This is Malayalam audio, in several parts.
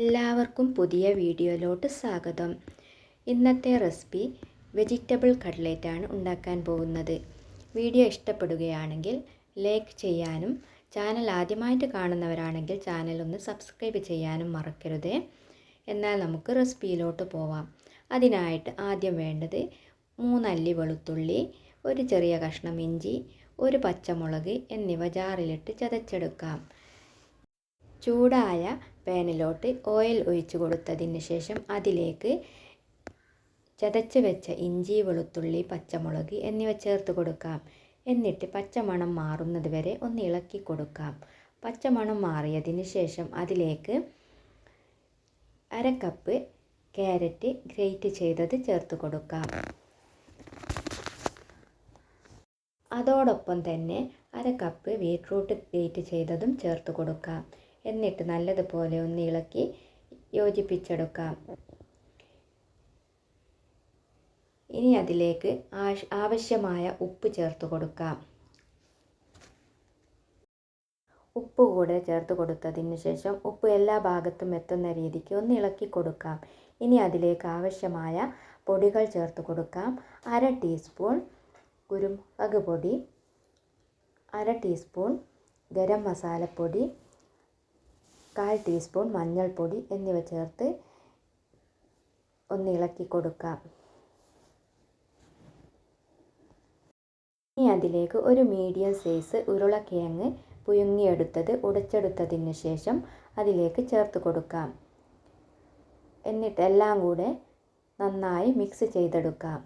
എല്ലാവർക്കും പുതിയ വീഡിയോയിലോട്ട് സ്വാഗതം. ഇന്നത്തെ റെസിപ്പി വെജിറ്റബിൾ കട്ട്ലേറ്റാണ് ഉണ്ടാക്കാൻ പോകുന്നത്. വീഡിയോ ഇഷ്ടപ്പെടുകയാണെങ്കിൽ ലൈക്ക് ചെയ്യാനും ചാനൽ ആദ്യമായിട്ട് കാണുന്നവരാണെങ്കിൽ ചാനൽ ഒന്ന് സബ്സ്ക്രൈബ് ചെയ്യാനും മറക്കരുതേ. എന്നാൽ നമുക്ക് റെസിപ്പിയിലോട്ട് പോവാം. അതിനായിട്ട് ആദ്യം വേണ്ടത് മൂന്നല്ലി വെളുത്തുള്ളി ഒരു ചെറിയ കഷ്ണം ഇഞ്ചി ഒരു പച്ചമുളക് എന്നിവ ജാറിലിട്ട് ചതച്ചെടുക്കാം. ചൂടായ പാനിലോട്ട് ഓയിൽ ഒഴിച്ച് കൊടുത്തതിന് ശേഷം അതിലേക്ക് ചതച്ച് വെച്ച ഇഞ്ചി വെളുത്തുള്ളി പച്ചമുളക് എന്നിവ ചേർത്ത് കൊടുക്കാം. എന്നിട്ട് പച്ചമണം മാറുന്നത് വരെ ഒന്ന് ഇളക്കി കൊടുക്കാം. പച്ചമണം മാറിയതിന് ശേഷം അതിലേക്ക് അര കപ്പ് ക്യാരറ്റ് ഗ്രേറ്റ് ചെയ്തത് ചേർത്ത് കൊടുക്കാം. അതോടൊപ്പം തന്നെ അര കപ്പ് ബീട്രൂട്ട് ഗ്രേറ്റ് ചെയ്തതും ചേർത്ത് കൊടുക്കാം. എന്നിട്ട് നല്ലതുപോലെ ഒന്ന് ഇളക്കി യോജിപ്പിച്ചെടുക്കാം. ഇനി അതിലേക്ക് ആവശ്യമായ ഉപ്പ് ചേർത്ത് കൊടുക്കാം. ഉപ്പ് കൂടെ ചേർത്ത് കൊടുത്തതിന് ശേഷം ഉപ്പ് എല്ലാ ഭാഗത്തും എത്തുന്ന രീതിക്ക് ഒന്ന് ഇളക്കി കൊടുക്കാം. ഇനി അതിലേക്ക് ആവശ്യമായ പൊടികൾ ചേർത്ത് കൊടുക്കാം. അര ടീസ്പൂൺ കുരുമുളക് പൊടി അര ടീസ്പൂൺ ഗരം മസാലപ്പൊടി കാൽ ടീസ്പൂൺ മഞ്ഞൾപ്പൊടി എന്നിവ ചേർത്ത് ഒന്ന് ഇളക്കി കൊടുക്കാം. ഇനി അതിലേക്ക് ഒരു മീഡിയം സൈസ് ഉരുളക്കിഴങ്ങ് പുഴുങ്ങിയെടുത്തത് ഉടച്ചെടുത്തതിന് ശേഷം അതിലേക്ക് ചേർത്ത് കൊടുക്കാം. എന്നിട്ട് എല്ലാം കൂടെ നന്നായി മിക്സ് ചെയ്തെടുക്കാം.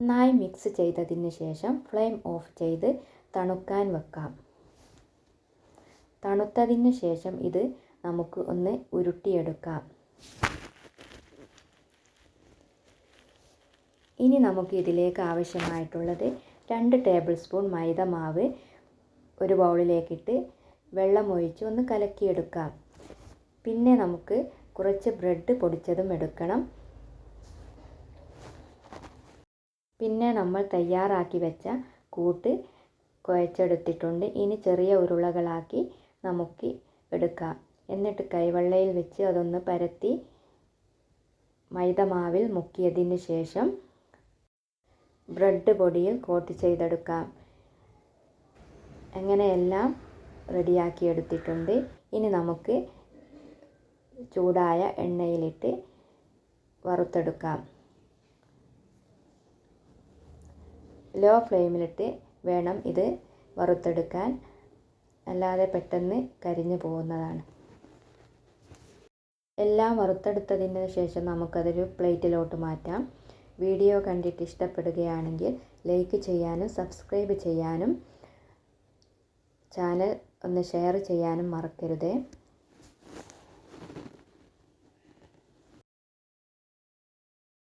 നന്നായി മിക്സ് ചെയ്തതിന് ശേഷം ഫ്ലെയിം ഓഫ് ചെയ്ത് തണുക്കാൻ വെക്കാം. തണുത്തതിന് ശേഷം ഇത് നമുക്ക് ഒന്ന് ഉരുട്ടിയെടുക്കാം. ഇനി നമുക്ക് ഇതിലേക്ക് ആവശ്യമായിട്ടുള്ളത് രണ്ട് ടേബിൾ സ്പൂൺ മൈദ മാവ് ഒരു ബൗളിലേക്കിട്ട് വെള്ളം ഒഴിച്ച് ഒന്ന് കലക്കിയെടുക്കാം. പിന്നെ നമുക്ക് കുറച്ച് ബ്രെഡ് പൊടിച്ചതും എടുക്കണം. പിന്നെ നമ്മൾ തയ്യാറാക്കി വെച്ച കൂട്ട് കുഴച്ചെടുത്തിട്ടുണ്ട്. ഇനി ചെറിയ ഉരുളകളാക്കി നമുക്ക് എടുക്കാം. എന്നിട്ട് കൈവെള്ളയിൽ വെച്ച് അതൊന്ന് പരത്തി മൈദമാവിൽ മുക്കിയതിന് ശേഷം ബ്രെഡ് പൊടിയിൽ കോട്ട് ചെയ്തെടുക്കാം. അങ്ങനെയെല്ലാം റെഡിയാക്കി എടുത്തിട്ടുണ്ട്. ഇനി നമുക്ക് ചൂടായ എണ്ണയിലിട്ട് വറുത്തെടുക്കാം. ലോ ഫ്ലെയിമിലിട്ട് വേണം ഇത് വറുത്തെടുക്കാൻ. അല്ലാതെ പെട്ടെന്ന് കരിഞ്ഞു പോകുന്നതാണ്. എല്ലാം വറുത്തെടുത്തതിന് ശേഷം നമുക്കതൊരു പ്ലേറ്റിലോട്ട് മാറ്റാം. വീഡിയോ കണ്ടിട്ട് ഇഷ്ടപ്പെടുകയാണെങ്കിൽ ലൈക്ക് ചെയ്യാനും സബ്സ്ക്രൈബ് ചെയ്യാനും ചാനൽ ഒന്ന് ഷെയർ ചെയ്യാനും മറക്കരുതേ.